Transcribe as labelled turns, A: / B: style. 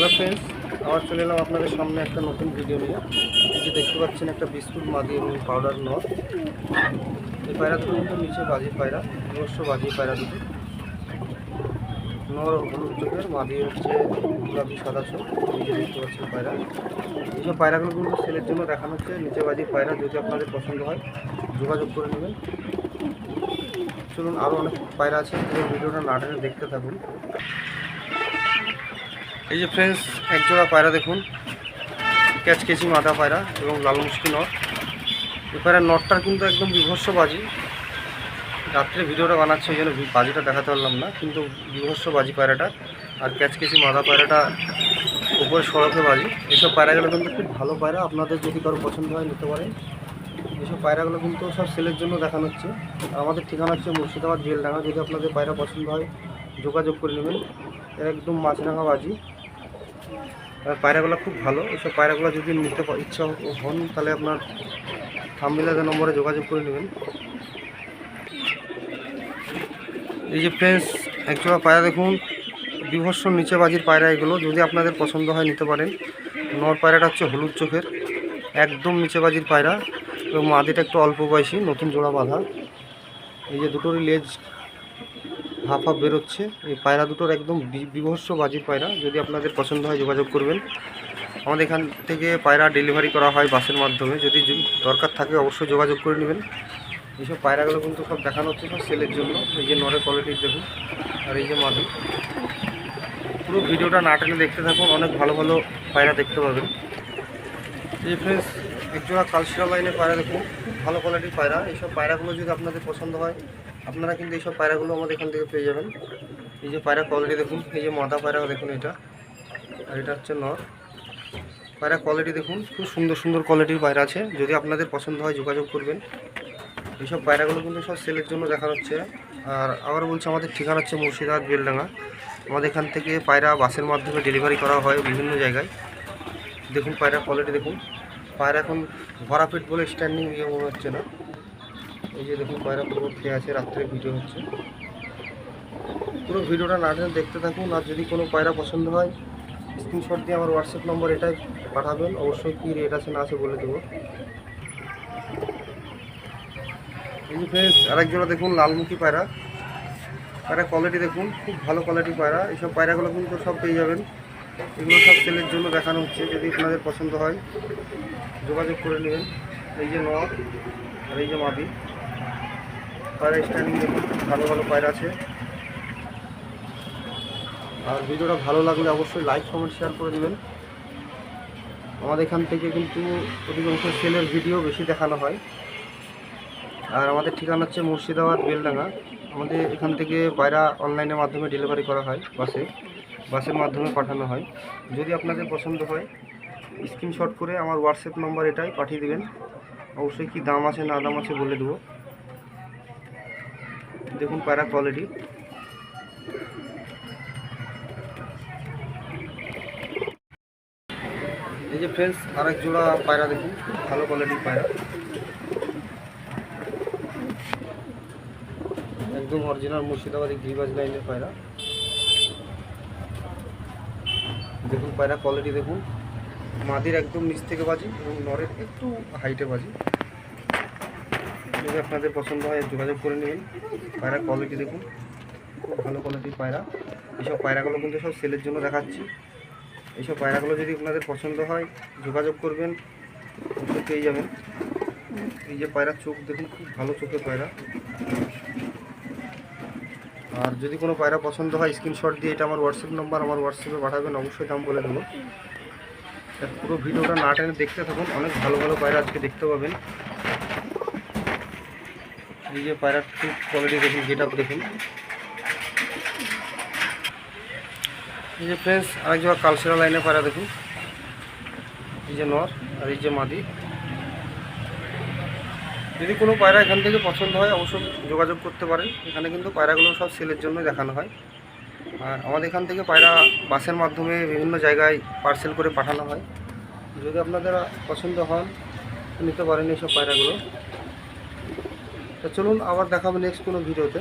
A: Hello friends আবার চলে এলাম আপনাদের সামনে একটা নতুন ভিডিও নিয়ে। এই যে দেখতে পাচ্ছেন একটা বিস্কুট মাদি এবং পাউডার নট এই পায়রা দুটো নিচে বাজি পায়রা, অবশ্য বাজি পায়রা দুটো। নর হলুদ চোখের, মাদি হচ্ছে গোলাপি সাদা চোখ, এই দেখতে পাচ্ছেন পায়রা। এইসব পায়রাগুলো কিন্তু সেলের জন্য দেখানো হচ্ছে, নিচে বাজি পায়রা, যদি আপনাদের পছন্দ হয়, যোগাযোগ করে নেবেন। চলুন আরও অনেক পায়রা আছে ভিডিওটা নাটেনে দেখতে থাকুন। এই যে ফ্রেন্ডস একজোড়া পায়রা দেখুন। ক্যাচকেচি মাথা পায়রা এবং লাল মুশকি নট এই পায়রা নটটার কিন্তু একদম বিভৎস বাজি রাত্রে ভিডিওটা বানাচ্ছে, ওই জন্য বাজিটা দেখাতে পারলাম না, কিন্তু বিভৎস বাজি পায়রাটা। আর ক্যাচকেচি মাথা পায়রাটা, উপরে সড়কে বাজি। এইসব পায়রাগুলো কিন্তু খুব ভালো পায়রা, আপনাদের যদি কারও পছন্দ হয় নিতে পারেন। এইসব পায়রাগুলো কিন্তু সব সেলের জন্য দেখানো হচ্ছে। আমাদের ঠিকানা হচ্ছে মুর্শিদাবাদ জেলডাঙ্গা, যদি আপনাদের পায়রা পছন্দ হয়, যোগাযোগ করে নেবেন। এর একদম মাছরাঙা বাজি। পায়রাগুলো খুব ভালো। এইসব পায়রাগুলো যদি নিতে ইচ্ছা হন, তাহলে আপনার থামবিলাদের নম্বরে যোগাযোগ করে নেবেন। এই যে ফ্রেন্ডস একজোড়া পায়রা দেখুন। বিভৎস নিচে বাজির পায়রা এগুলো। যদি আপনাদের পছন্দ হয়, নিতে পারেন। নর পায়রাটা হচ্ছে হলুদ চোখের। একদম নিচে বাজির পায়রা। এবং মাদিটা একটু অল্প বয়সী, নতুন জোড়া বাঁধা। এই যে দুটোরই লেজ হাফ হাফ বেরোচ্ছে। এই পায়রা দুটোর একদম বিভৎস বাজির পায়রা। যদি আপনাদের পছন্দ হয় যোগাযোগ করবেন। আমাদের এখান থেকে পায়রা ডেলিভারি করা হয় বাসের মাধ্যমে। যদি দরকার থাকে অবশ্যই যোগাযোগ করে নেবেন। এইসব পায়রাগুলো কিন্তু সব দেখানো হচ্ছে সব সেলের জন্য। এই যে নরের কোয়ালিটি দেখুন। আর এই যে মাদি পুরো ভিডিওটা না টেনে দেখতে থাকুন। অনেক ভালো ভালো পায়রা দেখতে পাবেন। এই ফ্রেন্ডস একজোড়া কালশিরা লাইনের পায়রা দেখুন। ভালো কোয়ালিটির পায়রা। এইসব পায়রাগুলো যদি আপনাদের পছন্দ হয় আপনারা কিন্তু এইসব পায়রাগুলো আমাদের এখান থেকে পেয়ে যাবেন। এই যে পায়রা কোয়ালিটি দেখুন, এই যে মাদা পায়রা দেখুন এটা। আর এটা হচ্ছে নর। পায়রা কোয়ালিটি দেখুন, খুব সুন্দর সুন্দর কোয়ালিটির পায়রা আছে। যদি আপনাদের পছন্দ হয়, যোগাযোগ করবেন। এইসব পায়রাগুলো কিন্তু সব সেলের জন্য দেখানো হচ্ছে। আর আবার বলছি, আমাদের ঠিকানা হচ্ছে মুর্শিদাবাদ বেলডাঙ্গা। আমাদের এখান থেকে পায়রা বাসের মাধ্যমে ডেলিভারি করা হয় বিভিন্ন জায়গায়। দেখুন পায়রা কোয়ালিটি দেখুন। পায়রা এখন ভরা পেট বলে স্ট্যান্ডিং ইয়ে মনে হচ্ছে না। এই যে দেখুন পায়রা পুরো খেয়ে আছে, রাত্রে ভিডিও হচ্ছে। পুরো ভিডিওটা না দেখতে থাকুন, আর যদি কোনো পায়রা পছন্দ হয় স্ক্রিনশট দিয়ে আমার হোয়াটসঅ্যাপ নম্বর এটাই পাঠাবেন। অবশ্যই কী রেট আছে, না আছে বলে দেবো। এই যে ফ্রেন্ডস আরেক জোড়া দেখুন, লালমুখী পায়রা। পায়রা কোয়ালিটি দেখুন, খুব ভালো কোয়ালিটি পায়রা। এইসব পায়রাগুলো কিন্তু সব পেয়ে যাবেন। এগুলো সব সেলের জন্য দেখানো হচ্ছে, যদি আপনাদের পছন্দ হয়। যোগাযোগ করে নেবেন। এই যে নর আর এই যে মাদি। পায়রা স্ট্যান্ডিং দেখুন ভালো ভালো পায়রা আছে। আর ভিডিওটা ভালো লাগলে অবশ্যই লাইক কমেন্ট শেয়ার করে দেবেন। আমাদের এখান থেকে কিন্তু অধিকাংশ সেলের ভিডিও বেশি দেখানো হয়। আর আমাদের ঠিকানা হচ্ছে মুর্শিদাবাদ, বেলডাঙ্গা। আমাদের এখান থেকে পায়রা অনলাইনের মাধ্যমে ডেলিভারি করা হয় বাসে। বাসের মাধ্যমে পাঠানো হয়। যদি আপনাদের পছন্দ হয় স্ক্রিনশট করে আমার হোয়াটসঅ্যাপ নম্বর এটাই পাঠিয়ে দেবেন। অবশ্যই কি দাম আছে না দাম আছে বলে দেবো। দেখুন পায়রা কোয়ালিটি এই যে ফ্রেন্ডস আরেক জোড়া পায়রা দেখুন, ভালো কোয়ালিটির পায়রা। একদম অরিজিনাল মুর্শিদাবাদী গ্রিবাজ লাইনের পায়রা। দেখুন পায়রা কোয়ালিটি দেখুন। মাদির একদম নিচ থেকে বাজি এবং নরের একটু হাইটে বাজি। যদি আপনাদের পছন্দ হয়, যোগাযোগ করে নেবেন। পায়রা কোয়ালিটি দেখুন, খুব ভালো কোয়ালিটির পায়রা। এইসব পায়রাগুলো কিন্তু সব সেলের জন্য দেখাচ্ছি। এইসব পায়রাগুলো যদি আপনাদের পছন্দ হয়, যোগাযোগ করবেন পেয়ে যাবেন। এই যে পায়রার চোখ, দেখুন, খুব ভালো চোখের পায়রা। আর যদি কোনো পায়রা পছন্দ হয় স্ক্রিনশট দিয়ে এটা আমার হোয়াটসঅ্যাপ নাম্বার আমার হোয়াটসঅ্যাপে পাঠাবেন, অবশ্যই দাম বলে দেবো। পুরো ভিডিওটা না টেনে দেখতে থাকুন, অনেক ভালো ভালো পায়রা আজকে দেখতে পাবেন। এই যে পায়রার খুব কোয়ালিটি দেখুন গেট আপ দেখুন। এই যে ফ্রেন্ডস আরেক জায়গা কালসেরা লাইনে পায়রা দেখুন। এই যে নর আর এই যে মাদি। যদি কোনো পায়রা এখান থেকে পছন্দ হয়, অবশ্যই যোগাযোগ করতে পারেন। এখানে কিন্তু পায়রাগুলো সব সেলের জন্য দেখানো হয়। আর আমাদের এখান থেকে পায়রা বাসের মাধ্যমে বিভিন্ন জায়গায় পার্সেল করে পাঠানো হয়। যদি আপনাদের পছন্দ হন, নিতে পারেন এইসব পায়রাগুলো। তো চলুন আবার দেখাবো নেক্সট কোনো ভিডিওতে।